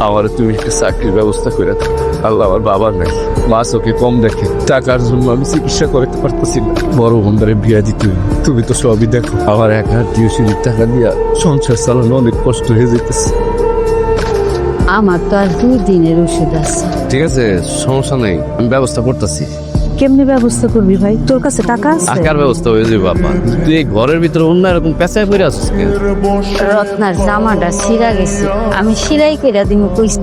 আমার তুমি একটা চাকরির ব্যবস্থা করে দাও? আল্লাহ আমার বাবার নাই। মা চোখে কম দেখে। টাকার জন্য আমি চিকিৎসা করতে পারতেছি না। বড় বন্ধুরে বিয়া দিতে তুমি তো সবই দেখো। আমার এক হাত টিউশনির টাকা দিয়া সংসার চালানো অনেক কষ্ট হয়ে যেতেছে আমার তো আর দুই দিনের ওষুধ আছে। ঠিক আছে সমস্যা নেই। আমি ব্যবস্থা করতেছি। কেমনি ব্যবস্থা করবি ভাই? তোর কাছে টাকা আছে? টাকার ব্যবস্থা হয়ে যাবে বাবা তুই এই ঘরের ভিতরে অন্য এরকম পেঁচায় পড়ে আছিস কেন? রত্নার জামাটা ছিঁড়া গেছে। আমি সেলাই কইরা দিব কইছি।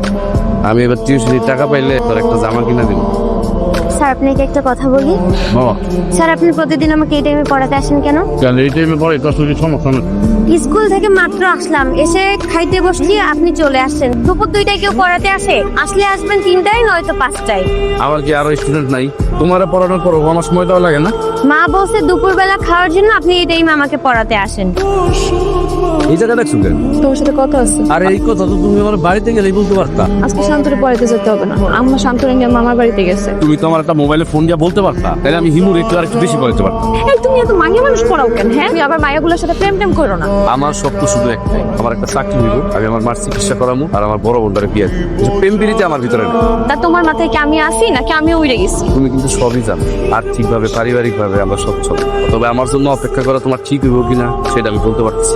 আমি এবার টিউশনির টাকা পাইলে তোর একটা জামা কিনা দিব স্যার আপনাকে একটা কথা বলি। বাবা। স্যার আপনি প্রতিদিন আমাকে এই টাইমে পড়াতে আসেন কেন? কেন? এই টাইমে পরে তোর শরীর সমস্যা নেই। স্কুল থেকে মাত্র আসলাম। এসে খাইতে বসছি আপনি চলে আসছেন। দুপুর দুইটায় কেউ পড়াতে আসে? আসলে আসবেন তিনটায় নয়তো পাঁচটায়। আমার কি আরও স্টুডেন্ট নাই? তোমার পড়ানোর পর আমার সময় দেওয়া লাগে না? মা বলছে দুপুরবেলা খাওয়ার জন্য আপনি এই টাইমে আমাকে পড়াতে আসেন। এই জায়গা দেখছ কেন? তোমার সাথে কথা আছে। আরে এই কথা তো তুমি আমার বাড়িতে গেলেই বলতে পারতা। আজকে শান্তরে পড়াইতে যেতে হবে না। আম্মা শান্তরে নিয়ে মামার বাড়িতে গেছে। তুমি তো আমার একটা মোবাইলে ফোন দিয়ে বলতে পারতা। তাহলে আমি হিমুর একটু আর একটু বেশি পড়াতে পারতাম। এই তুমি এত মাইয়া মানুষ পড়াও কেন হ্যাঁ? তুমি আবার মায়াগুলোর সাথে প্রেম টেম করো না। আমার স্বপ্ন শুধু একটাই। আমার একটা চাকরি হইব আমি আমার মার চিকিৎসা করামু আর আমার বড় বোনটারে বিয়ে দিব। প্রেম পিড়িতে আমার ভিতরে নেই। তা তোমার মাথায় কি আমি আসি নাকি আমিও উড়ে গেছি? তুমি কিন্তু সবই জানো। আর্থিকভাবে পারিবারিকভাবে আমরা সচ্ছল তবে আমার জন্য অপেক্ষা করা তোমার ঠিক হইব কিনা সেটা আমি বলতে পারছি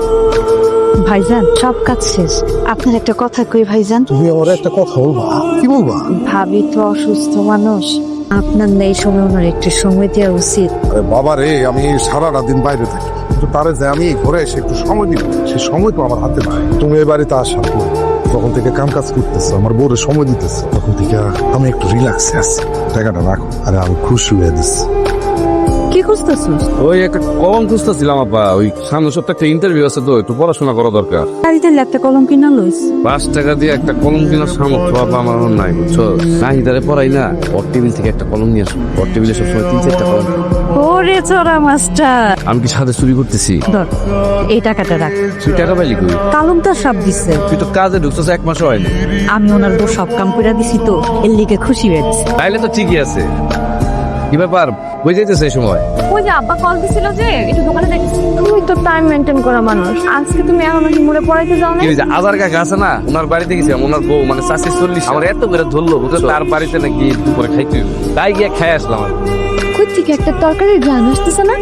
ভাইজান সব কাজ শেষ। আপনার একটা কথা কই ভাইজান? তুমি আমার একটা কথা বলবা। কি বলবা? ভাবি তো অসুস্থ মানুষ। আপনার না এই সময় ওনার একটু সময় দেওয়া উচিত। আরে বাবা রে আমি সারাটা দিন বাইরে থাকি। কিন্তু তারে যে আমি ঘরে এসে একটু সময় দিব সে সময় তো আমার হাতে নাই। তুমি এই বাড়িতে আসা তখন থেকে কাম কাজ করতেছো আমার বউরে সময় দিতেছো তখন থেকে আমি একটু রিল্যাক্সে আছি। টাকাটা রাখো আরে আমি খুশি হয়ে দিচ্ছি। খুঁজতেছিস? ওই একটা কলম খুঁজতেছিলাম আপা ওই সামনের সপ্তাহে একটা ইন্টারভিউ আছে তো একটু পড়াশোনা করা দরকার। বাড়িতে একটা কলম কিনা লইস। পাঁচ টাকা দিয়ে একটা কলম কেনার সামর্থ্য আপা আমার নাই বুঝছ? নাহিদারে পড়াই না। ওর টেবিল থেকে একটা কলম নিয়ে আসব ওর টেবিলে সবসময় তিন চারটা কলম। ওরে চোরা মাস্টার। আমি কি সাথে চুরি করতেছি? ধর এই টাকাটা রাখ। তুই টাকা পাইলি কই? কালমটা সব দিছে। তুই তো কাজে ঢুকছিস এক মাসও হয়নি। আমি ওনার বউ সব কাম করে দিছি তো এর লিগে খুশি হয়েছে। তাইলে তো ঠিকই আছে। কি ব্যাপার? হয়ে যাইতেছে এই সময়। ওই যে আব্বা কল দিছিল যে একটু দোকানে দেখছি তুমি তো টাইম মেনটেন করা মানুষ। আজকে তুমি এখনও মুড়ে পড়াইতে যাও না এই যে আজার কাকা আছে না? ওনার বাড়িতে গেছিলাম ওনার বউ মানে চাষি চল্লিশ আমার এত করে ধরলো বুঝছ? তার বাড়িতে নাকি দুপুরে খাইতে তাই গিয়ে খাই আসলাম আর কি। কই থেকে একটা তরকারি গান আসতেছে না?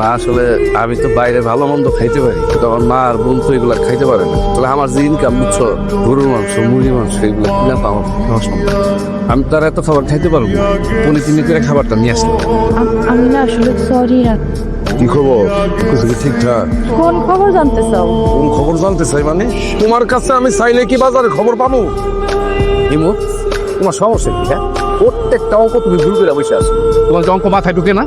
মা আসলে আমি তো বাইরে ভালো মন্দ খাইতে পারি কিন্তু আমার মা আর বোন তো এগুলো খাইতে পারে না। তাহলে আমার যে ইনকাম বুঝছ গরুর মাংস মুরগি মাংস এগুলো কিনা খাওয়া সম্ভব আমি তার এত খাবার খাইতে পারব পলি তিন করে খাবারটা নিয়ে আসলাম। আমি না আসলে সরি কি খবর? কিছু ঠিকঠাক কোন খবর জানতে চাও? কোন খবর জানতে চাই মানে? তোমার কাছে আমি চাইলে কি বাজারে খবর পাবো? হিমু তোমার সমস্যা কি হ্যাঁ? প্রত্যেকটা অঙ্ক তুমি ভুল করে বসে আসো তোমার অঙ্ক মাথায় ঢুকে না?